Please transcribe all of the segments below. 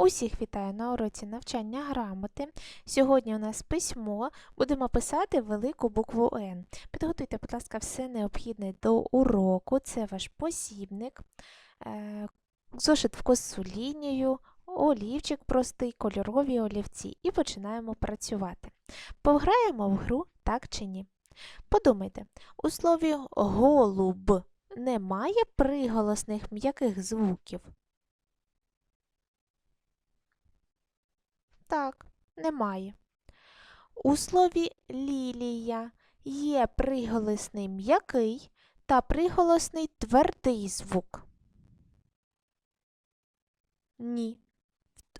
Усіх вітаю на уроці навчання грамоти. Сьогодні у нас письмо. Будемо писати велику букву Н. Підготуйте, будь ласка, все необхідне до уроку. Це ваш посібник, е, зошит в косу лінію, олівчик простий, кольорові олівці. І починаємо працювати. Пограємо в гру так чи ні. Подумайте, у слові голуб немає приголосних м'яких звуків. Так, немає. У слові лілія є приголосний м'який та приголосний твердий звук. Ні.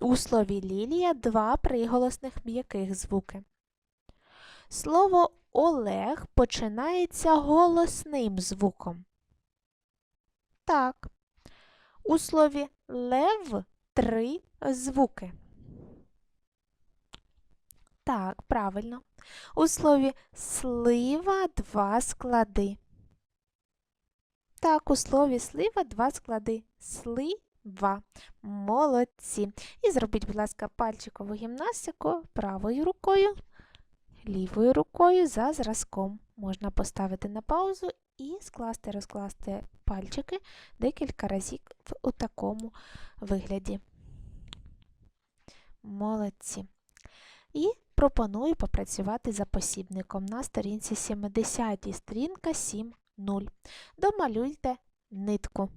У слові лілія два приголосних м'яких звуки. Слово Олег починається голосним звуком. Так. У слові лев три звуки. Так, правильно. У слові слива два склади. Так, у слові слива два склади. Слива. Молодці. І зробіть, будь ласка, пальчикову гімнастику правою рукою, лівою рукою за зразком. Можна поставити на паузу і скласти, розкласти пальчики декілька разів у такому вигляді. Молодці. І пропоную попрацювати за посібником на сторінці 70, сторінка 7.0. Домалюйте нитку.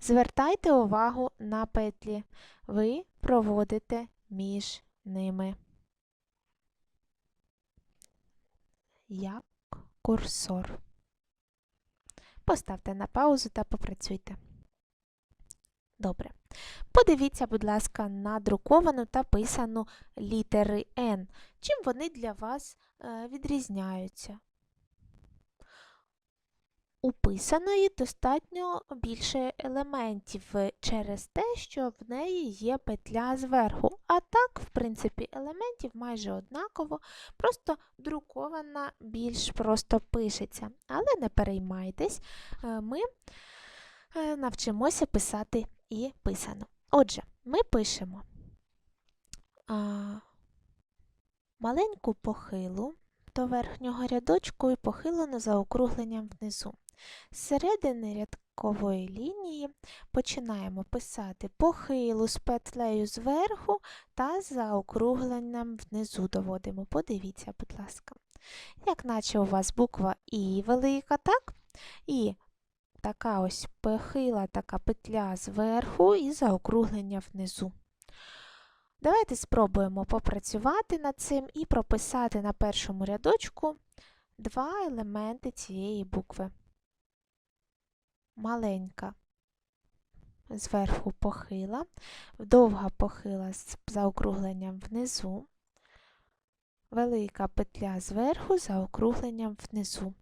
Звертайте увагу на петлі. Ви проводите між ними. Як курсор. Поставте на паузу та попрацюйте. Добре. Подивіться, будь ласка, на друковану та писану літери N. Чим вони для вас е, відрізняються? У писаної достатньо більше елементів через те, що в неї є петля зверху. А так, в принципі, елементів майже однаково, просто друкована більш просто пишеться. Але не переймайтесь, е, ми е, навчимося писати і писано. Отже, ми пишемо а, маленьку похилу до верхнього рядочку і похилену заокругленням внизу. З середини рядкової лінії починаємо писати похилу з петлею зверху та заокругленням внизу доводимо. Подивіться, будь ласка. Як наче у вас буква І велика, так? І така ось похила така петля зверху і заокруглення внизу. Давайте спробуємо попрацювати над цим і прописати на першому рядочку два елементи цієї букви. Маленька зверху похила, довга похила з заокругленням внизу, велика петля зверху заокругленням внизу.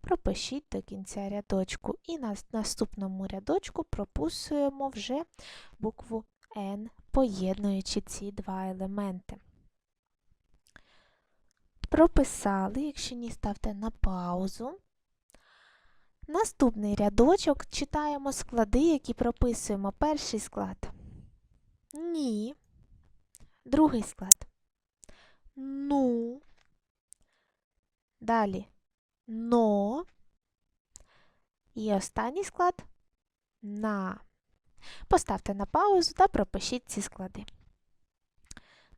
Пропишіть до кінця рядочку і на наступному рядочку прописуємо вже букву N, поєднуючи ці два елементи. Прописали, якщо ні, ставте на паузу. Наступний рядочок читаємо склади, які прописуємо. Перший склад. Ні. Другий склад. Ну. Далі но. І останній склад на. Поставте на паузу та пропишіть ці склади.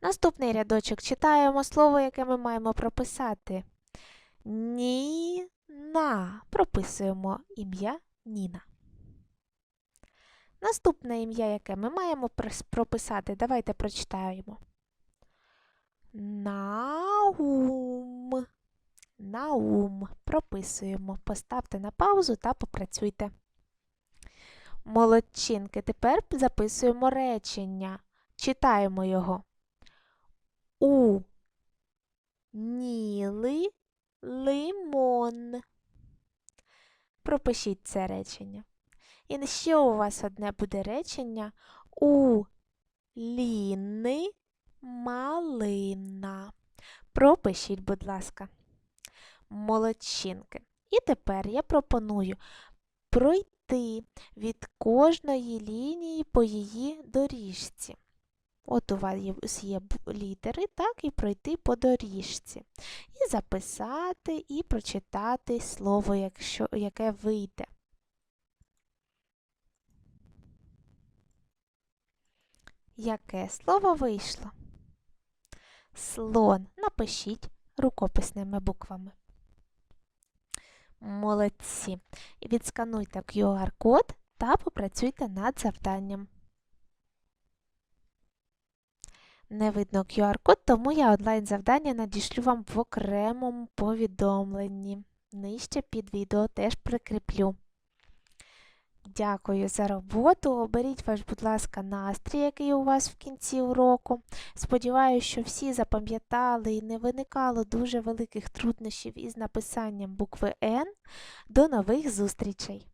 Наступний рядочок читаємо слово, яке ми маємо прописати. Ніна. Прописуємо ім'я Ніна. Наступне ім'я, яке ми маємо прописати, давайте прочитаємо. Наум. Наум. Прописуємо. Поставте на паузу та попрацюйте. Молодчинки. Тепер записуємо речення. Читаємо його. У ніли лимон. Пропишіть це речення. І ще у вас одне буде речення у ліни малина. Пропишіть, будь ласка молодчинки. І тепер я пропоную пройти від кожної лінії по її доріжці. От у вас є літери, так, і пройти по доріжці. І записати, і прочитати слово, якщо, яке вийде. Яке слово вийшло? Слон. Напишіть рукописними буквами. Молодці. Відскануйте QR-код та попрацюйте над завданням. Не видно QR-код, тому я онлайн-завдання надішлю вам в окремому повідомленні. Нижче під відео теж прикріплю. Дякую за роботу. Оберіть ваш, будь ласка, настрій, який у вас в кінці уроку. Сподіваюся, що всі запам'ятали і не виникало дуже великих труднощів із написанням букви Н. До нових зустрічей!